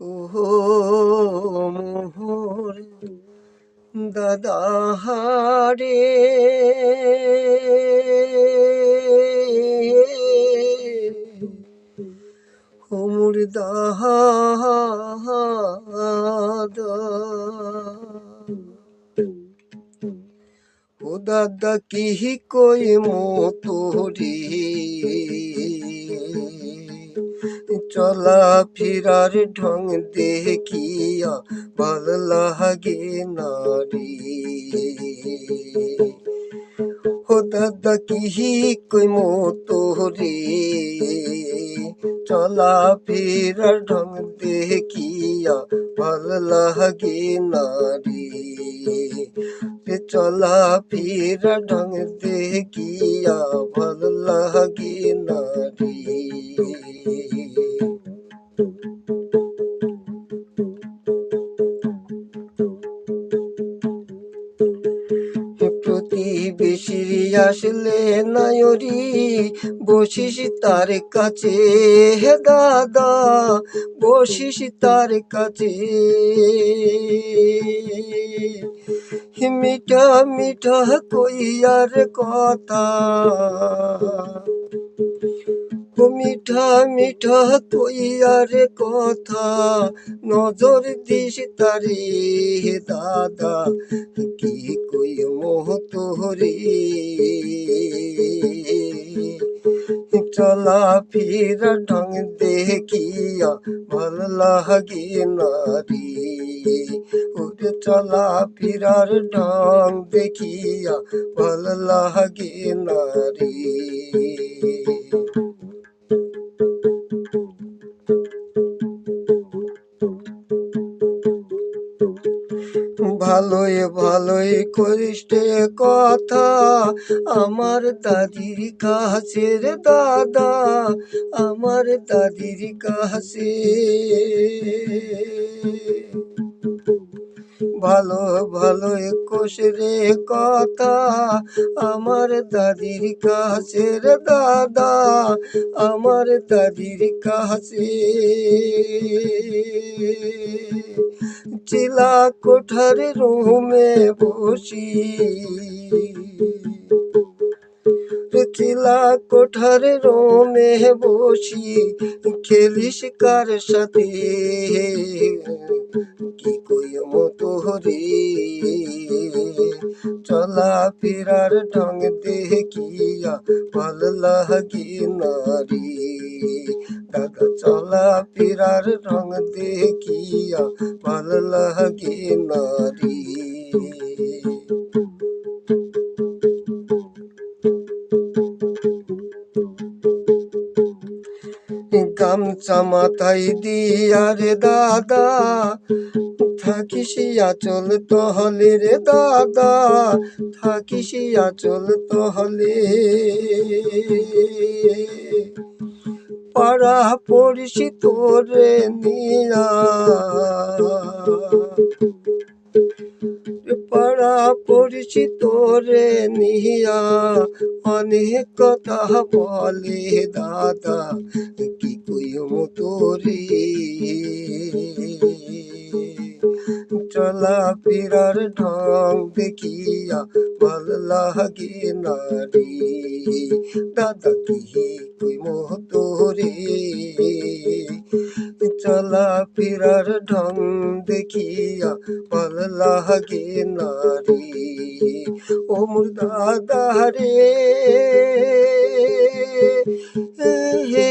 মোহর দাদা হারে। হোমর দাদা। ও দাদা কি কই মতরে চলা ফিরার ঢং দেখিয়া ভালো লাগে নারী ও দাদা কি কই মতরে চলা ফিরার ঢং দেখিয়া ভালো লাগে নারী রে চলা ফিরা ঢং দেখিয়া ভালো লাগে নারী প্রতিবেশীর আসলে নায়রি বসিস তার কাছে। হে দাদা বসিস তার কাছে। মিঠা মিঠা কইয়ার কথা। মিঠা মিঠা কইয়ার কথা, নজর দিস তারে হে দাদা, কি কই মোহ তোরে চলা ফিরা ঢং দেখিয়া ভালো লাগে নারী। ওরে চলা ফিরার ঢং দেখিয়া ভালো লাগে নারী। ভালোই ভালোই করিষ্টে কথা। আমার দাদির কাছে দাদা আমার দাদির কাছে। ভালো ভালো একুশ রে কথা। আমার দাদির কাছে দাদা, আমার দাদির কাছে। চিলা কোঠার রুমে বসি। চিলা কোঠার রোমে বসি, খেলিস কার সাথে? কি কই মতো রে চলা ফিরার ঢং দেখিয়া ভালো লাগে নারী। দাদা, চলা ফিরার ঢং দেখিয়া ভালো লাগে নারী। গামছা মাথায় দিয়া রে দাদা। থাকিসিয়া চল তহলে রে দাদা থাকিসিয়া চল তহলে। পাড়া পড়িসি তোরে নিয়া। পাড়া পড়িসি তোরে নিয়া অনেক কথা বলে দাদা, কি কইম তোরে? চলা ফিরার ঢং দেখিয়া ভালো লাগে নারী দাদা কি কইম তোরে? চলা ফিরার ঢং দেখিয়া ভালো লাগে নারী। ও মুর দাদা রে হে